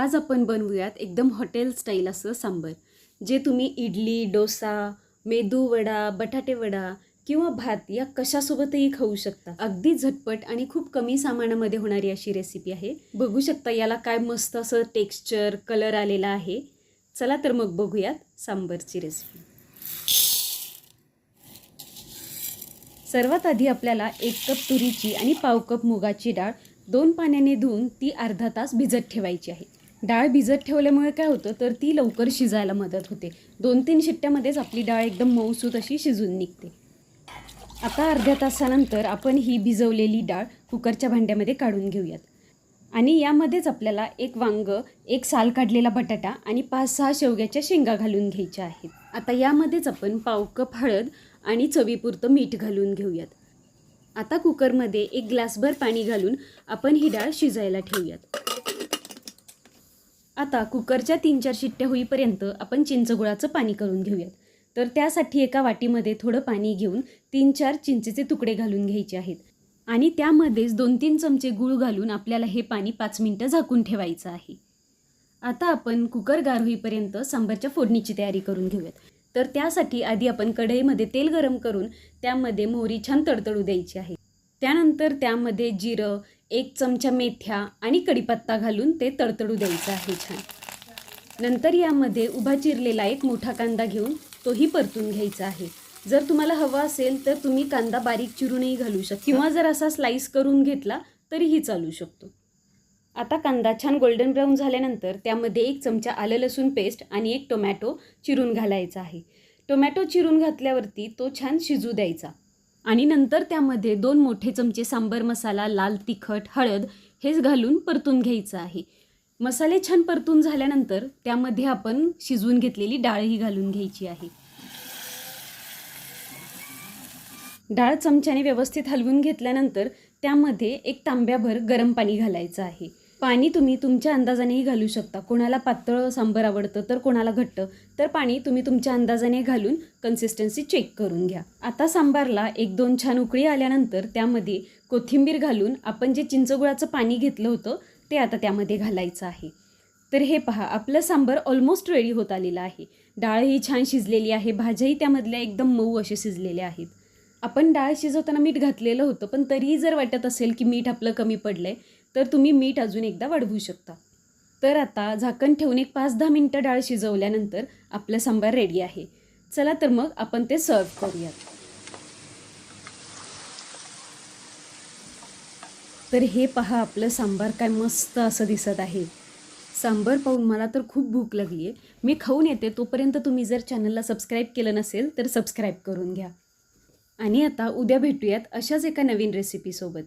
आज आपण बनवूयात एकदम हॉटेल स्टाईल असं सांबर जे तुम्ही इडली डोसा मेदू वडा बटाटे वडा किंवा भात या कशासोबतही खाऊ शकता. अगदी झटपट आणि खूप कमी सामानामध्ये होणारी अशी रेसिपी आहे. बघू शकता याला काय मस्त असं टेक्स्चर कलर आलेला आहे. चला तर मग बघूयात सांबरची रेसिपी सर्वात आधी आपल्याला एक कप तुरीची आणि पाव कप मुगाची डाळ दोन पाण्याने धुवून ती अर्धा तास भिजत ठेवायची आहे. डाळ भिजत ठेवल्यामुळे काय होतं तर ती लवकर शिजायला मदत होते. दोन तीन शिट्ट्यामध्येच आपली डाळ एकदम मऊसूत अशी शिजून निघते. आता अर्ध्या तासानंतर आपण ही भिजवलेली डाळ कुकरच्या भांड्यामध्ये काढून घेऊयात. आणि यामध्येच आपल्याला एक वांग एक साल काढलेला बटाटा आणि पाच सहा शेवग्याच्या शेंगा घालून घ्यायच्या आहेत. आता यामध्येच आपण पाव कप हळद आणि चवीपुरतं मीठ घालून घेऊयात. आता कुकरमध्ये एक ग्लासभर पाणी घालून आपण ही डाळ शिजायला ठेवूयात. आता कुकरच्या तीन चार शिट्ट्या होईपर्यंत आपण चिंचगुळाचं पाणी करून घेऊयात. तर त्यासाठी एका वाटीमध्ये थोडं पाणी घेऊन तीन चार चिंचेचे तुकडे घालून घ्यायचे आहेत. आणि त्यामध्येच दोन तीन चमचे गूळ घालून आपल्याला हे पाणी पाच मिनटं झाकून ठेवायचं आहे. आता आपण कुकर गार होईपर्यंत सांबारच्या फोडणीची तयारी करून घेऊयात. तर त्यासाठी आधी आपण कढईमध्ये तेल गरम करून त्यामध्ये मोहरी छान तडतडू द्यायची आहे. त्यानंतर त्यामध्ये जिरं एक चमचा मेथ्या आणि कढीपत्ता घालून ते तडतडू द्यायचं आहे छान. नंतर यामध्ये उभा चिरलेला एक मोठा कांदा घेऊन तोही परतून घ्यायचा आहे. जर तुम्हाला हवा असेल तर तुम्ही कांदा बारीक चिरूनही घालू शकता. किंवा जर असा स्लाईस करून घेतला तरीही चालू शकतो. आता कांदा छान गोल्डन ब्राऊन झाल्यानंतर त्यामध्ये एक चमचा आलं लसूण पेस्ट आणि एक टोमॅटो चिरून घालायचा आहे. टोमॅटो चिरून घातल्यावरती तो छान शिजू द्यायचा. आणि नंतर त्यामध्ये दोन मोठे चमचे सांबर मसाला लाल तिखट हळद हेच घालून परतून घ्यायचं आहे. मसाले छान परतून झाल्यानंतर त्यामध्ये आपण शिजवून घेतलेली डाळही घालून घ्यायची आहे. डाळ चमच्याने व्यवस्थित हलवून घेतल्यानंतर त्यामध्ये एक तांब्याभर गरम पाणी घालायचं आहे. पाणी तुम्ही तुमच्या अंदाजानेही घालू शकता. कोणाला पातळ सांबर आवडतं तर कोणाला घट्ट. तर पाणी तुम्ही तुमच्या अंदाजाने घालून कन्सिस्टन्सी चेक करून घ्या. आता सांबारला एक दोन छान उकळी आल्यानंतर त्यामध्ये कोथिंबीर घालून आपण जे चिंचगुळाचं पाणी घेतलं होतं ते आता त्यामध्ये घालायचं आहे. तर हे पहा आपलं सांबर ऑलमोस्ट रेडी होत आलेलं आहे. डाळही छान शिजलेली आहे भाज्याही त्यामधल्या एकदम मऊ असे शिजलेले आहेत. आपण डाळ शिजवताना मीठ घातलेलं होतं पण तरीही जर वाटत असेल की मीठ आपलं कमी पडलं आहे तर तुम्ही मीठ अजून एकदा वाढवू शकता. तर आता झाकण ठेवून एक पाच दहा मिनटं डाळ शिजवल्यानंतर आपलं सांबार रेडी आहे. चला तर मग आपण ते सर्व करूयात. तर हे पहा आपलं सांबार काय मस्त असं दिसत आहे. सांबार पाहून मला तर खूप भूक लागली आहे मी खाऊन येते तोपर्यंत तुम्ही जर चॅनलला सबस्क्राईब केलं नसेल तर सबस्क्राईब करून घ्या. आणि आता उद्या भेटूयात अशाच एका नवीन रेसिपीसोबत